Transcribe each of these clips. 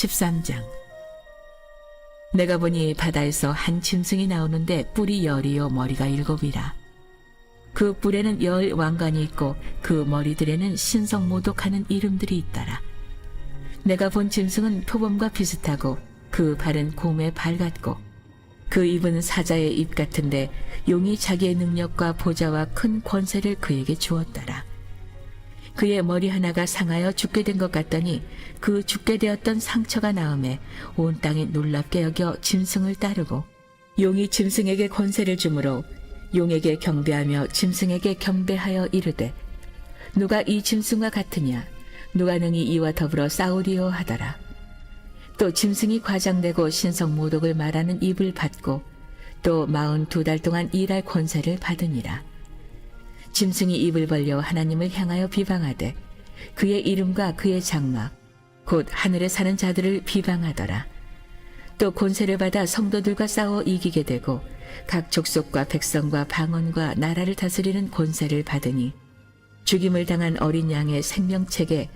13장. 내가 보니 바다에서 한 짐승이 나오는데 뿔이 열이요 머리가 일곱이라. 그 뿔에는 열 왕관이 있고 그 머리들에는 신성 모독하는 이름들이 있더라. 내가 본 짐승은 표범과 비슷하고 그 발은 곰의 발 같고 그 입은 사자의 입 같은데 용이 자기의 능력과 보좌와 큰 권세를 그에게 주었더라 그의 머리 하나가 상하여 죽게 된 것 같더니 그 죽게 되었던 상처가 나음에 온 땅이 놀랍게 여겨 짐승을 따르고 용이 짐승에게 권세를 주므로 용에게 경배하며 짐승에게 경배하여 이르되 누가 이 짐승과 같으냐? 누가 능히 이와 더불어 싸우리요 하더라. 또 짐승이 과장되고 신성 모독을 말하는 입을 받고 또 마흔 두 달 동안 일할 권세를 받으니라 짐승이 입을 벌려 하나님을 향하여 비방하되 그의 이름과 그의 장막 곧 하늘에 사는 자들을 비방하더라. 또 권세를 받아 성도들과 싸워 이기게 되고 각 족속과 백성과 방언과 나라를 다스리는 권세를 받으니 죽임을 당한 어린 양의 생명책에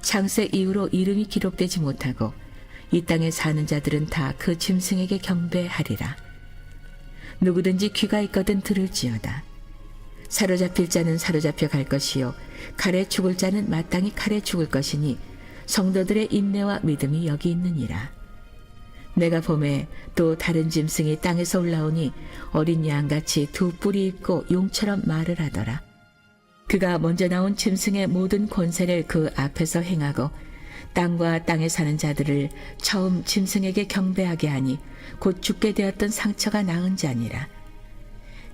창세 이후로 이름이 기록되지 못하고 이 땅에 사는 자들은 다 그 짐승에게 경배하리라. 누구든지 귀가 있거든 들을지어다. 사로잡힐 자는 사로잡혀 갈 것이요 칼에 죽을 자는 마땅히 칼에 죽을 것이니 성도들의 인내와 믿음이 여기 있느니라. 내가 봄에 또 다른 짐승이 땅에서 올라오니 어린 양같이 두 뿔이 있고 용처럼 말을 하더라. 그가 먼저 나온 짐승의 모든 권세를 그 앞에서 행하고 땅과 땅에 사는 자들을 처음 짐승에게 경배하게 하니 곧 죽게 되었던 상처가 나은 자니라.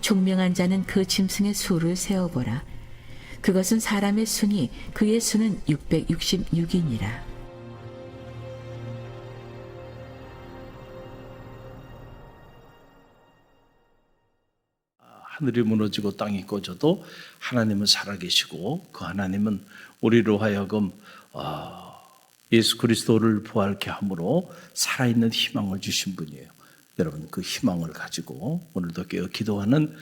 총명한 자는 그 짐승의 수를 세어보라. 그것은 사람의 수니 그의 수는 666이니라. 하늘이 무너지고 땅이 꺼져도 하나님은 살아계시고 그 하나님은 우리로 하여금 어, 예수 그리스도를 부활케 함으로 살아있는 희망을 주신 분이에요. 여러분 그 희망을 가지고 오늘도 깨어 기도하는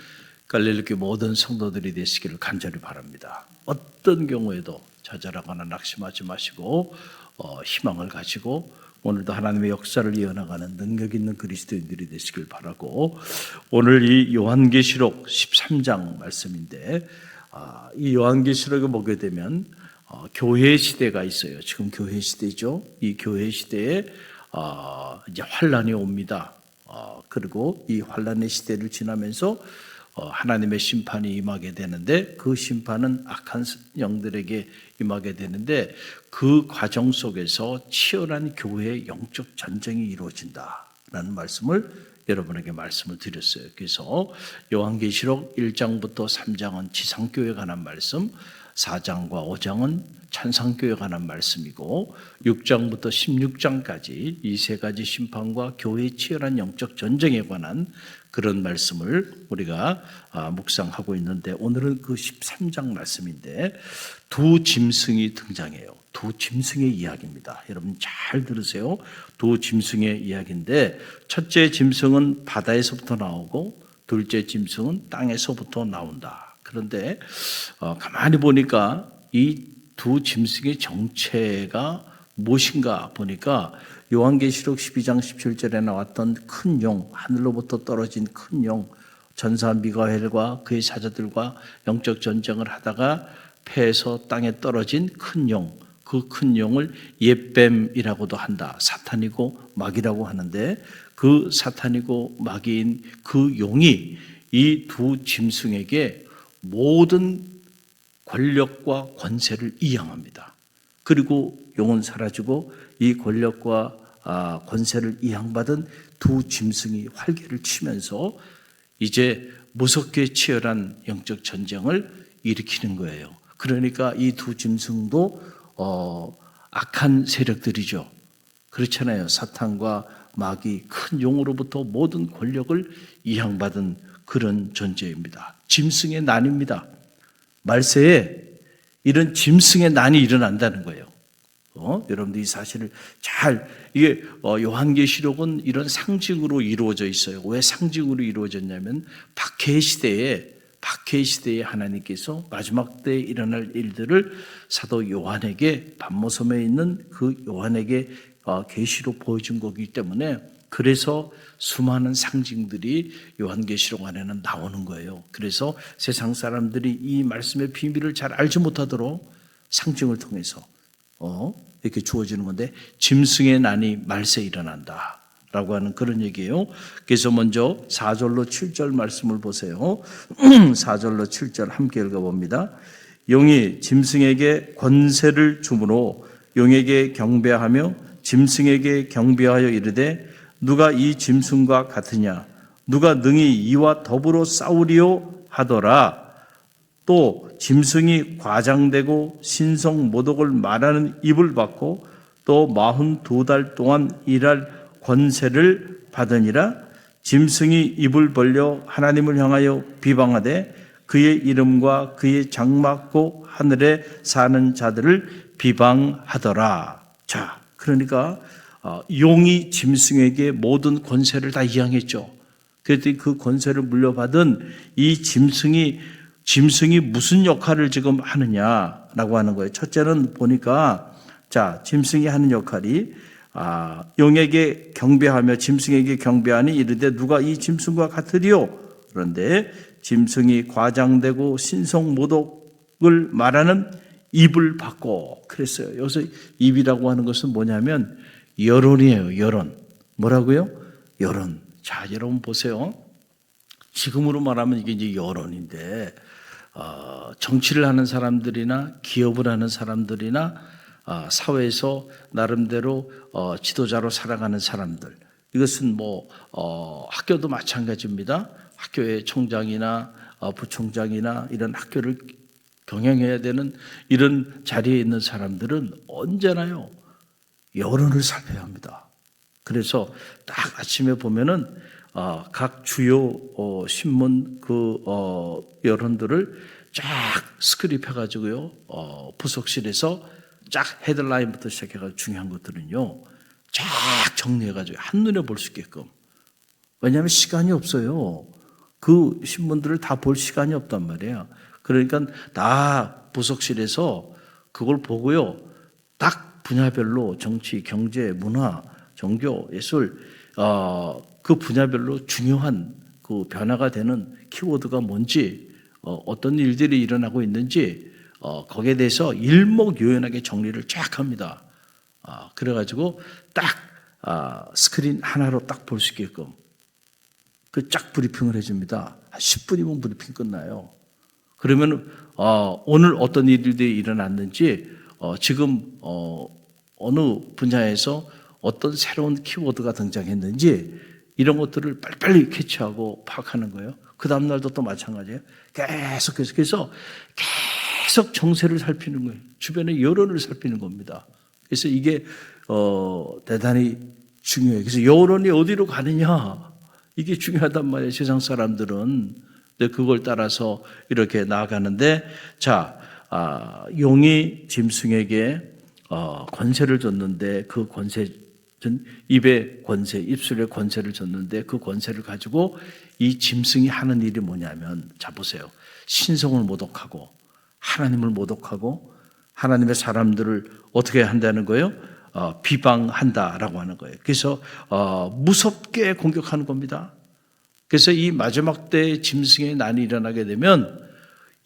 갈릴리 모든 성도들이 되시기를 간절히 바랍니다. 어떤 경우에도 좌절하거나 낙심하지 마시고 어, 희망을 가지고 오늘도 하나님의 역사를 이어나가는 능력 있는 그리스도인들이 되시길 바라고 오늘 이 요한계시록 13장 말씀인데 아, 이 요한계시록을 보게 되면 어, 교회 시대가 있어요. 지금 교회 시대죠. 이 교회 시대에 어, 이제 환란이 옵니다. 어, 그리고 이 환란의 시대를 지나면서 어, 하나님의 심판이 임하게 되는데 그 심판은 악한 영들에게 임하게 되는데 그 과정 속에서 치열한 교회의 영적 전쟁이 이루어진다라는 말씀을 여러분에게 말씀을 드렸어요. 그래서 요한계시록 1장부터 3장은 지상교회에 관한 말씀, 4장과 5장은 찬상교회에 관한 말씀이고 6장부터 16장까지 이 세 가지 심판과 교회의 치열한 영적 전쟁에 관한 그런 말씀을 우리가 아, 묵상하고 있는데 오늘은 그 13장 말씀인데 두 짐승이 등장해요. 두 짐승의 이야기입니다. 여러분 잘 들으세요. 두 짐승의 이야기인데 첫째 짐승은 바다에서부터 나오고 둘째 짐승은 땅에서부터 나온다. 그런데 어, 가만히 보니까 이 두 짐승의 정체가 무엇인가 보니까 요한계시록 12장 17절에 나왔던 큰 용, 하늘로부터 떨어진 큰 용, 전사 미가엘과 그의 사자들과 영적 전쟁을 하다가 패해서 땅에 떨어진 큰 용, 그 큰 용을 옛뱀이라고도 한다. 사탄이고 마귀라고 하는데 그 사탄이고 마귀인 그 용이 이 두 짐승에게 모든 권력과 권세를 이양합니다. 그리고 용은 사라지고 이 권력과 아, 권세를 이양받은 두 짐승이 활개를 치면서 이제 무섭게 치열한 영적 전쟁을 일으키는 거예요. 그러니까 이 두 짐승도 어, 악한 세력들이죠. 그렇잖아요. 사탄과 마귀 큰 용으로부터 모든 권력을 이양받은 그런 존재입니다. 짐승의 난입니다. 말세에 이런 짐승의 난이 일어난다는 거예요. 어? 여러분들 이 사실을 잘 이게 어, 요한계시록은 이런 상징으로 이루어져 있어요. 왜 상징으로 이루어졌냐면 박해 시대에 박해 시대에 하나님께서 마지막 때에 일어날 일들을 사도 요한에게 반모섬에 있는 그 요한에게 어, 계시로 보여준 거기 때문에 그래서 수많은 상징들이 요한계시록 안에는 나오는 거예요. 그래서 세상 사람들이 이 말씀의 비밀을 잘 알지 못하도록 상징을 통해서 어, 이렇게 주어지는 건데 짐승의 난이 말세 일어난다. 라고 하는 그런 얘기예요. 그래서 먼저 4절로 7절 말씀을 보세요. 4절로 7절 함께 읽어봅니다. 용이 짐승에게 권세를 주므로 용에게 경배하며 짐승에게 경배하여 이르되 누가 이 짐승과 같으냐? 누가 능히 이와 더불어 싸우리요 하더라. 또 짐승이 과장되고 신성 모독을 말하는 입을 받고 또 마흔 두 달 동안 일할 권세를 받으니라. 짐승이 입을 벌려 하나님을 향하여 비방하되 그의 이름과 그의 장막고 하늘에 사는 자들을 비방하더라. 자, 그러니까 어, 용이 짐승에게 모든 권세를 다 이양했죠. 그랬더니 그 권세를 물려받은 이 짐승이 짐승이 무슨 역할을 지금 하느냐라고 하는 거예요. 첫째는 보니까 자 짐승이 하는 역할이 아, 용에게 경배하며 짐승에게 경배하니 이르되 누가 이 짐승과 같으리요? 그런데 짐승이 과장되고 신성 모독을 말하는 입을 받고 그랬어요. 여기서 입이라고 하는 것은 뭐냐면 여론이에요. 여론. 뭐라고요? 여론. 자, 여러분 보세요. 지금으로 말하면 이게 이제 여론인데 어, 정치를 하는 사람들이나 기업을 하는 사람들이나 어, 사회에서 나름대로 어, 지도자로 살아가는 사람들 이것은 뭐 어, 학교도 마찬가지입니다. 학교의 총장이나 어, 부총장이나 이런 학교를 경영해야 되는 이런 자리에 있는 사람들은 언제나요 여론을 살펴야 합니다. 그래서 딱 아침에 보면은 어, 각 주요 어, 신문 그 어, 여론들을 쫙 스크립 해가지고요 어, 부속실에서 쫙 헤드라인부터 시작해가지고 중요한 것들은요 쫙 정리해가지고 한 눈에 볼 수 있게끔 왜냐하면 시간이 없어요. 그 신문들을 다 볼 시간이 없단 말이에요. 그러니까 다 부속실에서 그걸 보고요. 딱 분야별로 정치, 경제, 문화, 종교, 예술, 어, 그 분야별로 중요한 그 변화가 되는 키워드가 뭔지, 어, 어떤 일들이 일어나고 있는지, 어, 거기에 대해서 일목요연하게 정리를 쫙 합니다. 아, 그래가지고 딱 아, 스크린 하나로 딱 볼 수 있게끔 그 쫙 브리핑을 해줍니다. 한 10분이면 브리핑 끝나요. 그러면 어, 오늘 어떤 일들이 일어났는지 어, 지금 어, 어느 분야에서 어떤 새로운 키워드가 등장했는지 이런 것들을 빨리빨리 캐치하고 파악하는 거예요. 그 다음날도 또 마찬가지예요. 계속 계속해서 계속 정세를 살피는 거예요. 주변의 여론을 살피는 겁니다. 그래서 이게 어, 대단히 중요해요. 그래서 여론이 어디로 가느냐 이게 중요하단 말이에요. 세상 사람들은 근데 그걸 따라서 이렇게 나아가는데 자 아, 용이 짐승에게 어, 권세를 줬는데 그 권세 전 입의 권세, 입술의 권세를 줬는데 그 권세를 가지고 이 짐승이 하는 일이 뭐냐면 자 보세요. 신성을 모독하고 하나님을 모독하고 하나님의 사람들을 어떻게 한다는 거예요? 어, 비방한다라고 하는 거예요. 그래서 어, 무섭게 공격하는 겁니다. 그래서 이 마지막 때 짐승의 난이 일어나게 되면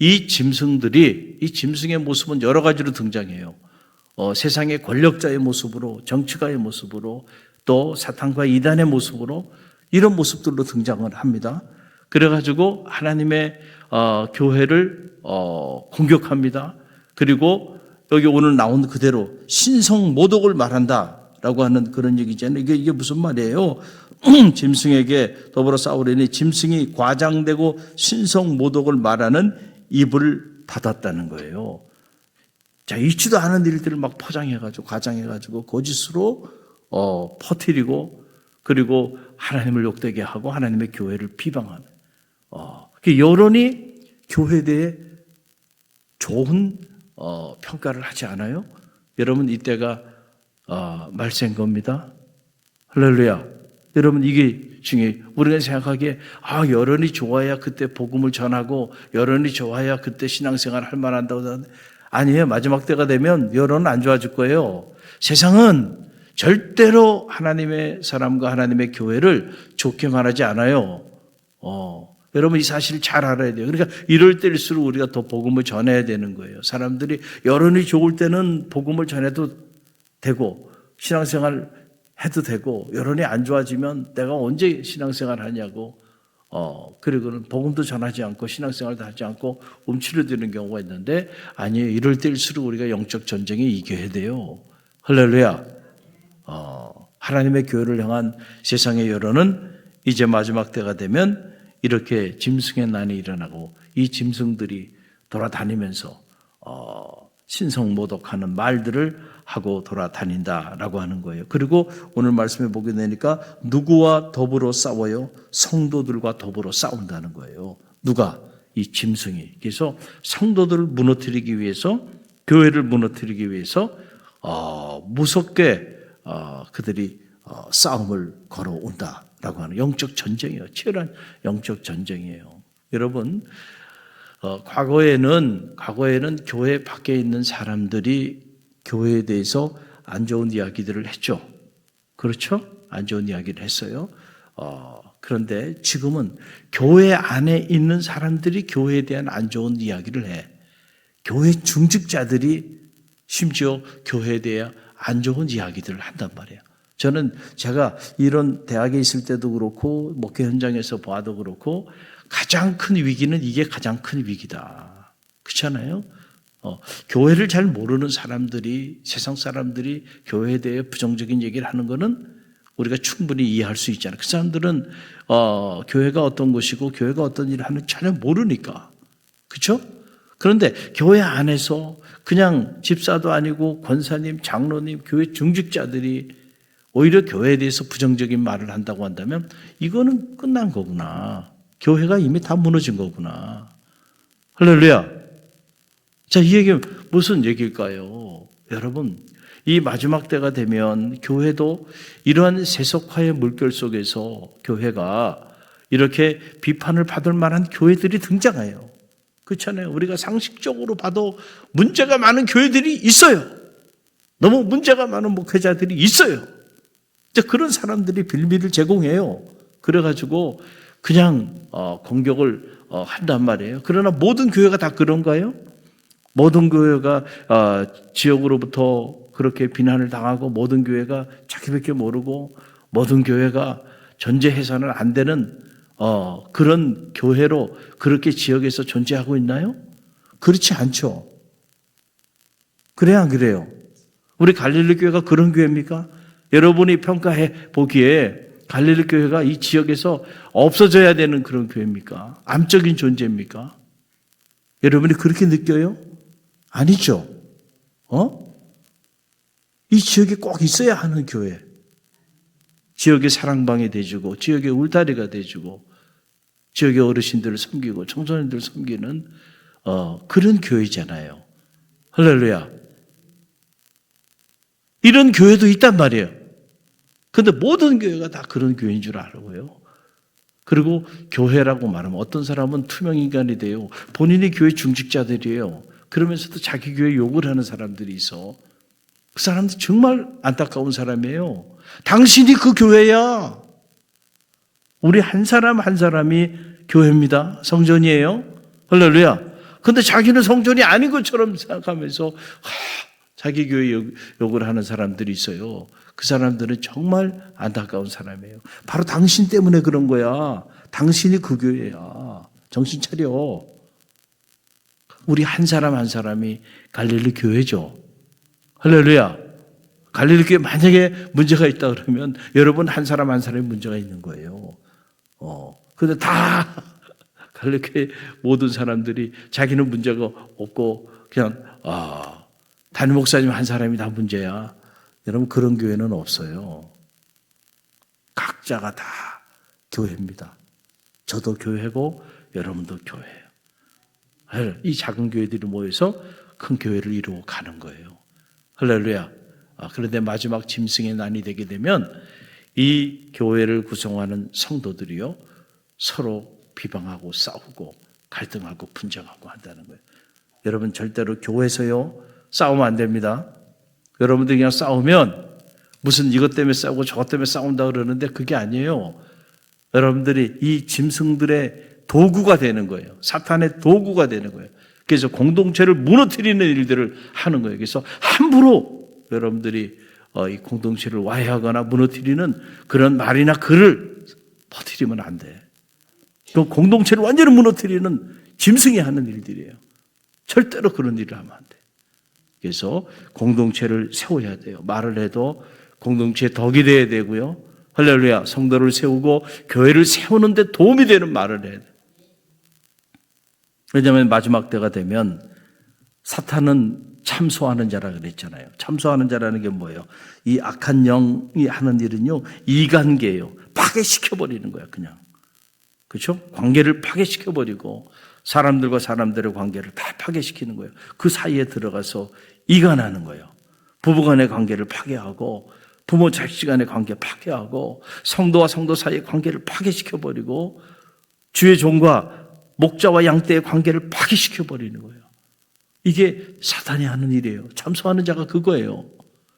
이 짐승들이 이 짐승의 모습은 여러 가지로 등장해요. 어, 세상의 권력자의 모습으로 정치가의 모습으로 또 사탄과 이단의 모습으로 이런 모습들로 등장을 합니다. 그래가지고 하나님의 어, 교회를 어, 공격합니다. 그리고 여기 오늘 나온 그대로 신성 모독을 말한다라고 하는 그런 얘기잖아요. 이게, 이게 무슨 말이에요? 짐승에게 더불어 싸우려니 짐승이 과장되고 신성 모독을 말하는 입을 닫았다는 거예요. 자, 있지도 않은 일들을 막 포장해가지고, 과장해가지고, 거짓으로, 어, 퍼뜨리고, 그리고 하나님을 욕되게 하고, 하나님의 교회를 비방하는, 어, 그 여론이 교회에 대해 좋은, 어, 평가를 하지 않아요? 여러분, 이때가, 어, 말세인 겁니다. 할렐루야. 여러분, 이게 중에, 우리가 생각하기에, 아, 여론이 좋아야 그때 복음을 전하고, 여론이 좋아야 그때 신앙생활 할 만한다고 하는데, 아니에요. 마지막 때가 되면 여론은 안 좋아질 거예요. 세상은 절대로 하나님의 사람과 하나님의 교회를 좋게 말하지 않아요. 어, 여러분 이 사실을 잘 알아야 돼요. 그러니까 이럴 때일수록 우리가 더 복음을 전해야 되는 거예요. 사람들이 여론이 좋을 때는 복음을 전해도 되고 신앙생활 해도 되고 여론이 안 좋아지면 내가 언제 신앙생활 하냐고 어, 그리고는 복음도 전하지 않고 신앙생활도 하지 않고 움츠러드는 경우가 있는데 아니에요. 이럴 때일수록 우리가 영적 전쟁에 이겨야 돼요. 할렐루야. 어, 하나님의 교회를 향한 세상의 여론은 이제 마지막 때가 되면 이렇게 짐승의 난이 일어나고 이 짐승들이 돌아다니면서 어, 신성모독하는 말들을 하고 돌아다닌다라고 하는 거예요. 그리고 오늘 말씀해 보게 되니까 누구와 더불어 싸워요? 성도들과 더불어 싸운다는 거예요. 누가? 이 짐승이. 그래서 성도들을 무너뜨리기 위해서 교회를 무너뜨리기 위해서 어, 무섭게 어, 그들이 어, 싸움을 걸어온다라고 하는 영적 전쟁이에요. 치열한 영적 전쟁이에요. 여러분 어, 과거에는 과거에는 교회 밖에 있는 사람들이 교회에 대해서 안 좋은 이야기들을 했죠. 그렇죠? 안 좋은 이야기를 했어요. 어, 그런데 지금은 교회 안에 있는 사람들이 교회에 대한 안 좋은 이야기를 해. 교회 중직자들이 심지어 교회에 대해 안 좋은 이야기들을 한단 말이에요. 저는 제가 이런 대학에 있을 때도 그렇고 목회 현장에서 봐도 그렇고 가장 큰 위기는 이게 가장 큰 위기다. 그렇잖아요? 어, 교회를 잘 모르는 사람들이 세상 사람들이 교회에 대해 부정적인 얘기를 하는 거는 우리가 충분히 이해할 수 있잖아요. 그 사람들은 어, 교회가 어떤 것이고 교회가 어떤 일을 하는 전혀 모르니까. 그렇죠? 그런데 교회 안에서 그냥 집사도 아니고 권사님, 장로님, 교회 중직자들이 오히려 교회에 대해서 부정적인 말을 한다고 한다면 이거는 끝난 거구나. 교회가 이미 다 무너진 거구나. 할렐루야. 자, 이 얘기는 무슨 얘기일까요? 여러분, 이 마지막 때가 되면 교회도 이러한 세속화의 물결 속에서 교회가 이렇게 비판을 받을 만한 교회들이 등장해요. 그렇잖아요. 우리가 상식적으로 봐도 문제가 많은 교회들이 있어요. 너무 문제가 많은 목회자들이 있어요. 그런 사람들이 빌미를 제공해요. 그래가지고 그냥 어, 공격을 어, 한단 말이에요. 그러나 모든 교회가 다 그런가요? 모든 교회가 어, 지역으로부터 그렇게 비난을 당하고 모든 교회가 자기밖에 모르고 모든 교회가 전제 해산은 안 되는 어, 그런 교회로 그렇게 지역에서 존재하고 있나요? 그렇지 않죠. 그래야 안 그래요? 우리 갈릴리 교회가 그런 교회입니까? 여러분이 평가해 보기에 갈릴리 교회가 이 지역에서 없어져야 되는 그런 교회입니까? 암적인 존재입니까? 여러분이 그렇게 느껴요? 아니죠. 어? 이 지역에 꼭 있어야 하는 교회. 지역의 사랑방이 돼주고, 지역의 울타리가 돼주고, 지역의 어르신들을 섬기고, 청소년들을 섬기는, 어, 그런 교회잖아요. 할렐루야. 이런 교회도 있단 말이에요. 근데 모든 교회가 다 그런 교회인 줄 알고요. 그리고 교회라고 말하면 어떤 사람은 투명 인간이 돼요. 본인이 교회 중직자들이에요. 그러면서도 자기 교회 욕을 하는 사람들이 있어. 그 사람들 정말 안타까운 사람이에요. 당신이 그 교회야. 우리 한 사람 한 사람이 교회입니다. 성전이에요. 할렐루야. 근데 자기는 성전이 아닌 것처럼 생각하면서 하, 자기 교회 욕, 욕을 하는 사람들이 있어요. 그 사람들은 정말 안타까운 사람이에요. 바로 당신 때문에 그런 거야. 당신이 그 교회야. 정신 차려. 우리 한 사람 한 사람이 갈릴리 교회죠. 할렐루야. 갈릴리 교회 만약에 문제가 있다 그러면 여러분 한 사람 한 사람이 문제가 있는 거예요. 어. 근데 다 갈릴리 교회 모든 사람들이 자기는 문제가 없고 그냥 아, 담임 목사님 한 사람이 다 문제야. 여러분 그런 교회는 없어요. 각자가 다 교회입니다. 저도 교회고 여러분도 교회예요. 이 작은 교회들이 모여서 큰 교회를 이루어 가는 거예요. 할렐루야. 아, 그런데 마지막 짐승의 난이 되게 되면 이 교회를 구성하는 성도들이요 서로 비방하고 싸우고 갈등하고 분쟁하고 한다는 거예요. 여러분 절대로 교회에서요 싸우면 안 됩니다. 여러분들 그냥 싸우면 무슨 이것 때문에 싸우고 저것 때문에 싸운다 그러는데 그게 아니에요. 여러분들이 이 짐승들의 도구가 되는 거예요. 사탄의 도구가 되는 거예요. 그래서 공동체를 무너뜨리는 일들을 하는 거예요. 그래서 함부로 여러분들이 어, 이 공동체를 와해하거나 무너뜨리는 그런 말이나 글을 퍼뜨리면 안 돼. 그 공동체를 완전히 무너뜨리는 짐승이 하는 일들이에요. 절대로 그런 일을 하면 안 돼. 그래서 공동체를 세워야 돼요. 말을 해도 공동체에 덕이 돼야 되고요. 할렐루야. 성도를 세우고 교회를 세우는데 도움이 되는 말을 해야 돼. 왜냐하면 마지막 때가 되면 사탄은 참소하는 자라 그랬잖아요. 참소하는 자라는 게 뭐예요? 이 악한 영이 하는 일은요, 이관계예요. 파괴시켜버리는 거야, 그냥. 그렇죠? 관계를 파괴시켜버리고 사람들과 사람들의 관계를 다 파괴시키는 거예요. 그 사이에 들어가서 이간하는 거예요. 부부간의 관계를 파괴하고 부모 자식 간의 관계 파괴하고 성도와 성도 사이의 관계를 파괴시켜 버리고 주의 종과 목자와 양떼의 관계를 파괴시켜 버리는 거예요. 이게 사탄이 하는 일이에요. 참소하는 자가 그거예요.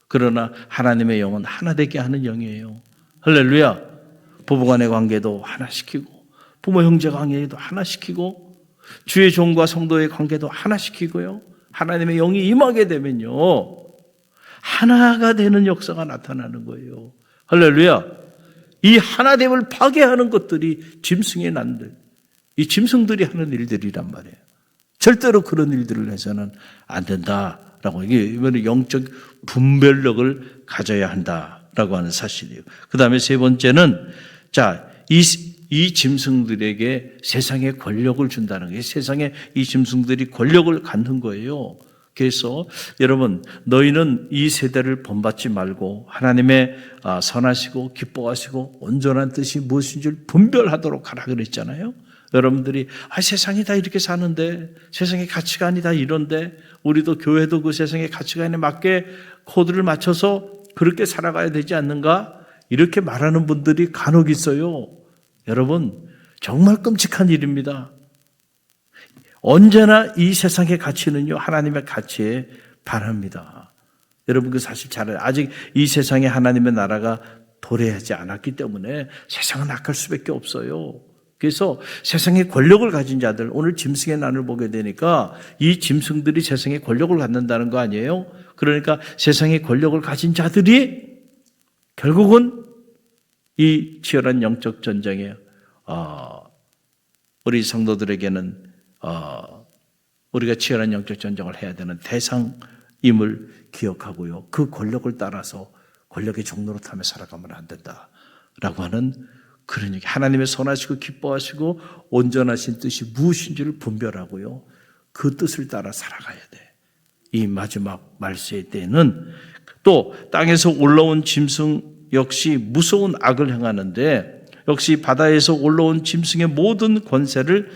그러나 하나님의 영은 하나 되게 하는 영이에요. 할렐루야. 부부간의 관계도 하나 시키고 부모 형제 관계도 하나 시키고 주의 종과 성도의 관계도 하나 시키고요. 하나님의 영이 임하게 되면요. 하나가 되는 역사가 나타나는 거예요. 할렐루야. 이 하나됨을 파괴하는 것들이 짐승의 난들. 이 짐승들이 하는 일들이란 말이에요. 절대로 그런 일들을 해서는 안 된다라고 이게 이번에 영적 분별력을 가져야 한다라고 하는 사실이에요. 그 다음에 세 번째는 자, 이, 이 짐승들에게 세상의 권력을 준다는 게 세상에 이 짐승들이 권력을 갖는 거예요. 그래서 여러분 너희는 이 세대를 본받지 말고 하나님의 아, 선하시고 기뻐하시고 온전한 뜻이 무엇인지 분별하도록 하라 그랬잖아요. 여러분들이 아 세상이 다 이렇게 사는데 세상의 가치관이 다 이런데 우리도 교회도 그 세상의 가치관에 맞게 코드를 맞춰서 그렇게 살아가야 되지 않는가 이렇게 말하는 분들이 간혹 있어요. 여러분 정말 끔찍한 일입니다. 언제나 이 세상의 가치는요 하나님의 가치에 반합니다. 여러분 그 사실 잘. 아직 이 세상에 하나님의 나라가 도래하지 않았기 때문에 세상은 악할 수밖에 없어요. 그래서 세상에 권력을 가진 자들, 오늘 짐승의 난을 보게 되니까 이 짐승들이 세상에 권력을 갖는다는 거 아니에요? 그러니까 세상에 권력을 가진 자들이 결국은 이 치열한 영적 전쟁에 어, 우리 성도들에게는 어, 우리가 치열한 영적 전쟁을 해야 되는 대상임을 기억하고요. 그 권력을 따라서 권력의 종로로 타며 살아가면 안 된다라고 하는 그런 얘기. 하나님의 선하시고 기뻐하시고 온전하신 뜻이 무엇인지를 분별하고요. 그 뜻을 따라 살아가야 돼. 이 마지막 말세의 때는 또 땅에서 올라온 짐승 역시 무서운 악을 행하는데 역시 바다에서 올라온 짐승의 모든 권세를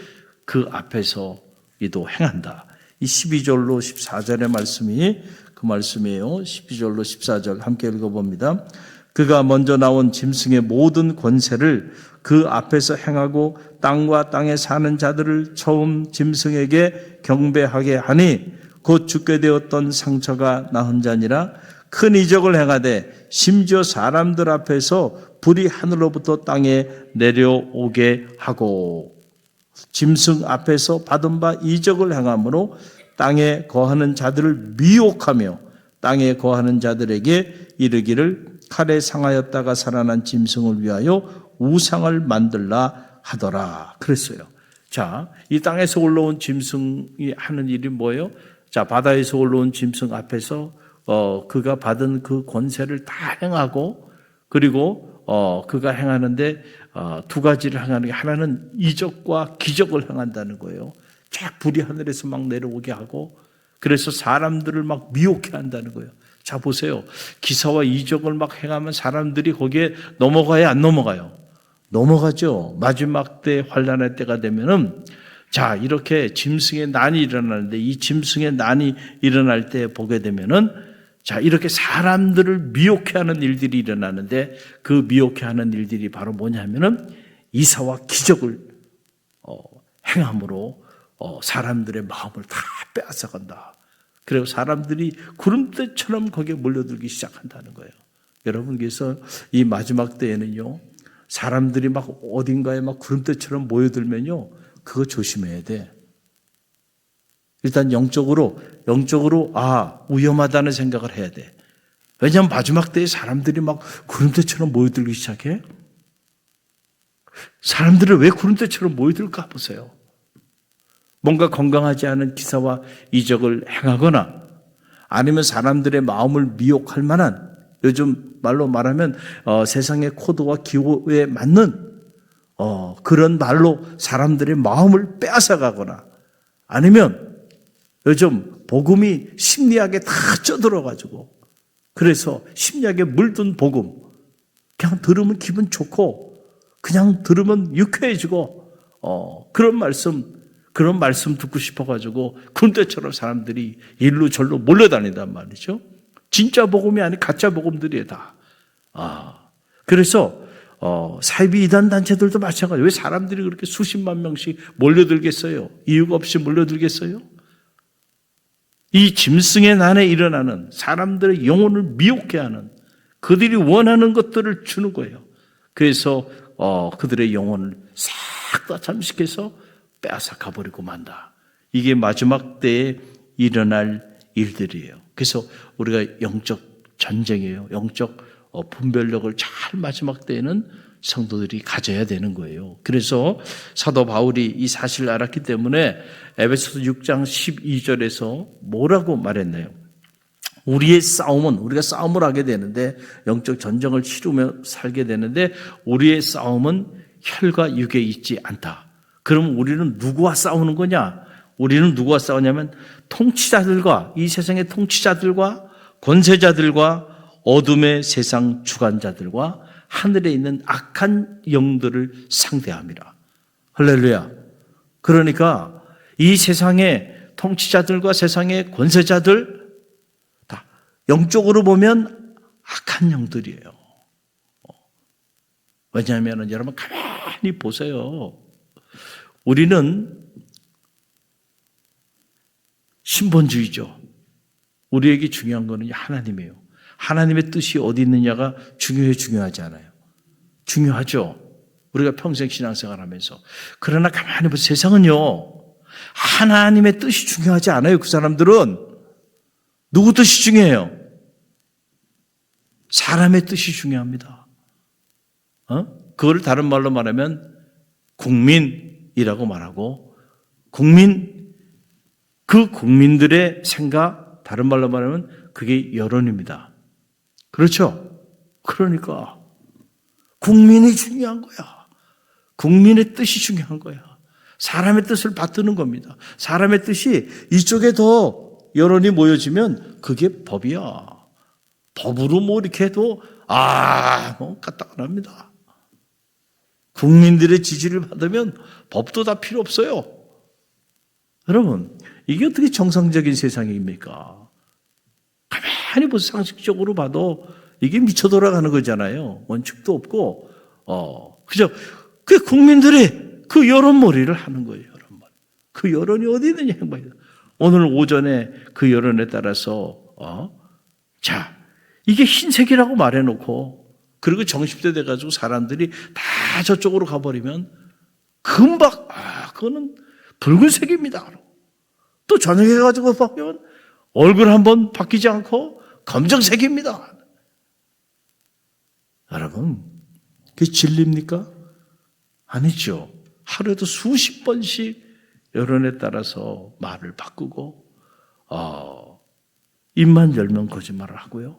그 앞에서 이도 행한다. 이 12절로 14절의 말씀이 그 말씀이에요. 12절로 14절 함께 읽어봅니다. 그가 먼저 나온 짐승의 모든 권세를 그 앞에서 행하고 땅과 땅에 사는 자들을 처음 짐승에게 경배하게 하니 곧 죽게 되었던 상처가 나은 자니라 큰 이적을 행하되 심지어 사람들 앞에서 불이 하늘로부터 땅에 내려오게 하고 짐승 앞에서 받은 바 이적을 행함으로 땅에 거하는 자들을 미혹하며 땅에 거하는 자들에게 이르기를 칼에 상하였다가 살아난 짐승을 위하여 우상을 만들라 하더라. 그랬어요. 자, 이 땅에서 올라온 짐승이 하는 일이 뭐예요? 자, 바다에서 올라온 짐승 앞에서 어, 그가 받은 그 권세를 다 행하고 그리고 어, 그가 행하는데 어, 두 가지를 행하는 게 하나는 이적과 기적을 행한다는 거예요. 쫙 불이 하늘에서 막 내려오게 하고 그래서 사람들을 막 미혹해 한다는 거예요. 자, 보세요. 기사와 이적을 막 행하면 사람들이 거기에 넘어가야 안 넘어가요. 넘어가죠. 마지막 때 환란의 때가 되면은 자 이렇게 짐승의 난이 일어나는데 이 짐승의 난이 일어날 때 보게 되면은 자 이렇게 사람들을 미혹해 하는 일들이 일어나는데 그 미혹해 하는 일들이 바로 뭐냐면은 이사와 기적을 어, 행함으로 어, 사람들의 마음을 다 빼앗아간다. 그리고 사람들이 구름대처럼 거기에 몰려들기 시작한다는 거예요. 여러분 그래서 이 마지막 때에는요 사람들이 막 어딘가에 막 구름대처럼 모여들면요 그거 조심해야 돼. 일단 영적으로 영적으로 아 위험하다는 생각을 해야 돼. 왜냐하면 마지막 때에 사람들이 막 구름대처럼 모여들기 시작해. 사람들을 왜 구름대처럼 모여들까 보세요. 뭔가 건강하지 않은 기사와 이적을 행하거나 아니면 사람들의 마음을 미혹할 만한 요즘 말로 말하면 어, 세상의 코드와 기호에 맞는 어, 그런 말로 사람들의 마음을 빼앗아가거나 아니면 요즘 복음이 심리학에 다 쪄들어가지고 그래서 심리학에 물든 복음 그냥 들으면 기분 좋고 그냥 들으면 유쾌해지고 어, 그런 말씀 그런 말씀 듣고 싶어가지고 군대처럼 사람들이 일로 절로 몰려다닌단 말이죠. 진짜 복음이 아닌 가짜 복음들이에요 다. 아 그래서 어, 사이비 이단 단체들도 마찬가지. 왜 사람들이 그렇게 수십만 명씩 몰려들겠어요? 이유가 없이 몰려들겠어요? 이 짐승의 난에 일어나는 사람들의 영혼을 미혹해 하는 그들이 원하는 것들을 주는 거예요. 그래서 어, 그들의 영혼을 싹 다 잠식해서 빼앗아 가버리고 만다. 이게 마지막 때에 일어날 일들이에요. 그래서 우리가 영적 전쟁이에요. 영적 어, 분별력을 잘 마지막 때에는 성도들이 가져야 되는 거예요. 그래서 사도 바울이 이 사실을 알았기 때문에 에베소서 6장 12절에서 뭐라고 말했나요? 우리의 싸움은 우리가 싸움을 하게 되는데 영적 전쟁을 치르며 살게 되는데 우리의 싸움은 혈과 육에 있지 않다. 그럼 우리는 누구와 싸우는 거냐? 우리는 누구와 싸우냐면 통치자들과 이 세상의 통치자들과 권세자들과 어둠의 세상 주관자들과 하늘에 있는 악한 영들을 상대합니다. 할렐루야. 그러니까 이 세상의 통치자들과 세상의 권세자들 다 영적으로 보면 악한 영들이에요. 왜냐하면 여러분 가만히 보세요. 우리는 신본주의죠. 우리에게 중요한 거는 하나님이에요. 하나님의 뜻이 어디 있느냐가 중요해 중요하지 않아요. 중요하죠. 우리가 평생 신앙생활 하면서. 그러나 가만히 보세요. 세상은요. 하나님의 뜻이 중요하지 않아요. 그 사람들은. 누구 뜻이 중요해요? 사람의 뜻이 중요합니다. 어? 그걸 다른 말로 말하면 국민이라고 말하고 국민 그 국민들의 생각 다른 말로 말하면 그게 여론입니다. 그렇죠? 그러니까 국민이 중요한 거야. 국민의 뜻이 중요한 거야. 사람의 뜻을 받드는 겁니다. 사람의 뜻이 이쪽에 더 여론이 모여지면 그게 법이야. 법으로 뭐 이렇게 해도 아, 뭐 까딱합니다. 국민들의 지지를 받으면 법도 다 필요 없어요. 여러분, 이게 어떻게 정상적인 세상입니까? 가만히 보세요. 상식적으로 봐도 이게 미쳐 돌아가는 거잖아요. 원칙도 없고, 어, 그죠? 그 국민들이 그 여론몰이를 하는 거예요, 여론몰이. 그 여론이 어디 있느냐, 행방이 오늘 오전에 그 여론에 따라서, 어, 자, 이게 흰색이라고 말해놓고, 그리고 정십대 돼가지고 사람들이 다 저쪽으로 가버리면 금방, 아, 그거는 붉은색입니다. 또 저녁에 가지고 보면 얼굴 한번 바뀌지 않고 검정색입니다. 여러분, 그게 진리입니까? 아니죠. 하루에도 수십 번씩 여론에 따라서 말을 바꾸고 어, 입만 열면 거짓말을 하고요.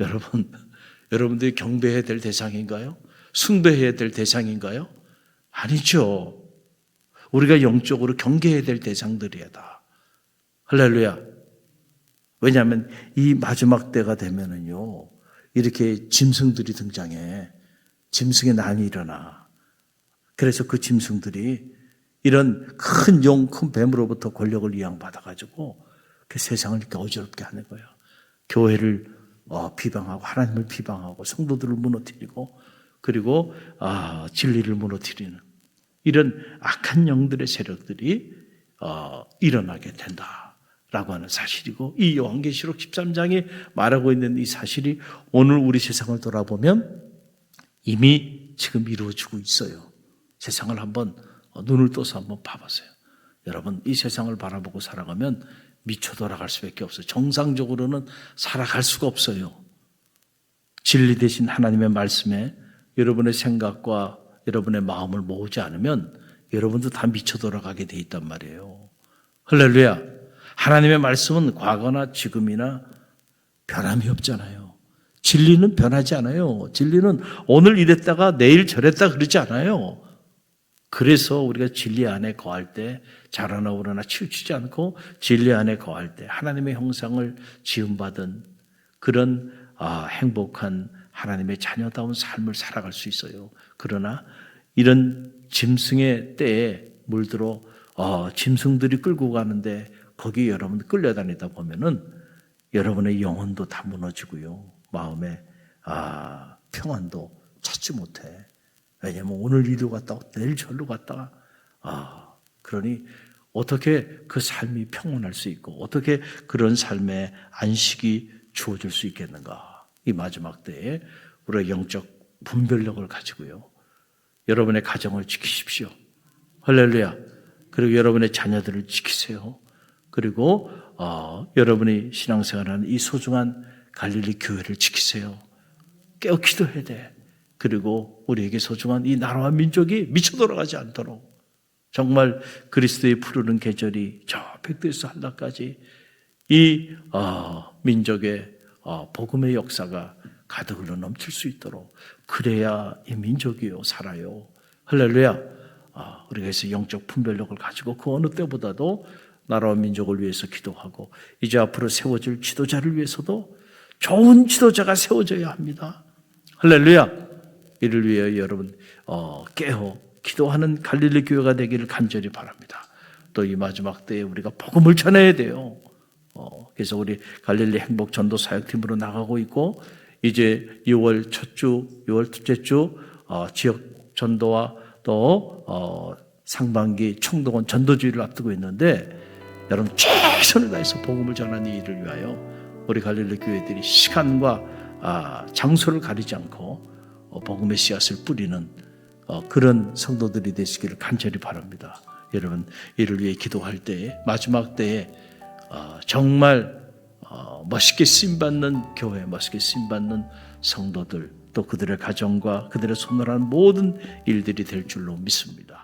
여러분, 여러분들이 경배해야 될 대상인가요? 숭배해야 될 대상인가요? 아니죠. 우리가 영적으로 경계해야 될 대상들이야 다. 할렐루야. 왜냐하면 이 마지막 때가 되면은요, 이렇게 짐승들이 등장해. 짐승의 난이 일어나. 그래서 그 짐승들이 이런 큰 용, 큰 뱀으로부터 권력을 이양받아가지고 그 세상을 이렇게 어지럽게 하는 거예요. 교회를 어, 비방하고 하나님을 비방하고 성도들을 무너뜨리고 그리고 아, 진리를 무너뜨리는 이런 악한 영들의 세력들이 어, 일어나게 된다 라고 하는 사실이고 이 요한계시록 13장에 말하고 있는 이 사실이 오늘 우리 세상을 돌아보면 이미 지금 이루어지고 있어요. 세상을 한번 어, 눈을 떠서 한번 봐보세요. 여러분 이 세상을 바라보고 살아가면 미쳐 돌아갈 수밖에 없어요. 정상적으로는 살아갈 수가 없어요. 진리 대신 하나님의 말씀에 여러분의 생각과 여러분의 마음을 모으지 않으면 여러분도 다 미쳐 돌아가게 돼 있단 말이에요. 할렐루야. 하나님의 말씀은 과거나 지금이나 변함이 없잖아요. 진리는 변하지 않아요. 진리는 오늘 이랬다가 내일 저랬다 그러지 않아요. 그래서 우리가 진리 안에 거할 때 자라나 오르나 치우치지 않고 진리 안에 거할 때 하나님의 형상을 지음받은 그런 아, 행복한 하나님의 자녀다운 삶을 살아갈 수 있어요. 그러나 이런 짐승의 때에 물들어 어, 짐승들이 끌고 가는데 거기 여러분 끌려다니다 보면은 여러분의 영혼도 다 무너지고요. 마음에 아, 평안도 찾지 못해. 왜냐면 오늘 이리로 갔다가 내일 절로 갔다가 아 그러니 어떻게 그 삶이 평온할 수 있고 어떻게 그런 삶에 안식이 주어질 수 있겠는가. 이 마지막 때에 우리가 영적 분별력을 가지고요. 여러분의 가정을 지키십시오. 할렐루야. 그리고 여러분의 자녀들을 지키세요 그리고 어, 여러분이 신앙생활하는 이 소중한 갈릴리 교회를 지키세요 깨어 기도해야 돼 그리고 우리에게 소중한 이 나라와 민족이 미쳐 돌아가지 않도록 정말 그리스도의 푸르는 계절이 저 백두에서 한라까지 이 어, 민족의 어, 복음의 역사가 가득 흘러 넘칠 수 있도록 그래야 이 민족이요 살아요. 할렐루야. 아, 우리가 그래서 영적 분별력을 가지고 그 어느 때보다도 나라와 민족을 위해서 기도하고 이제 앞으로 세워질 지도자를 위해서도 좋은 지도자가 세워져야 합니다. 할렐루야. 이를 위해 여러분 어, 깨어 기도하는 갈릴리 교회가 되기를 간절히 바랍니다. 또 이 마지막 때에 우리가 복음을 전해야 돼요. 어, 그래서 우리 갈릴리 행복 전도 사역팀으로 나가고 있고 이제 6월 첫 주, 6월 둘째 주 어, 지역 전도와 또 어, 상반기 총동원 전도주의를 앞두고 있는데 여러분 최선을 다해서 복음을 전하는 이 일을 위하여 우리 갈릴리 교회들이 시간과 아, 장소를 가리지 않고 어, 복음의 씨앗을 뿌리는 어, 그런 성도들이 되시기를 간절히 바랍니다. 여러분 이를 위해 기도할 때에 마지막 때에 어, 정말 어, 멋있게 쓰임 받는 교회, 멋있게 쓰임 받는 성도들 또 그들의 가정과 그들의 손을 한 모든 일들이 될 줄로 믿습니다.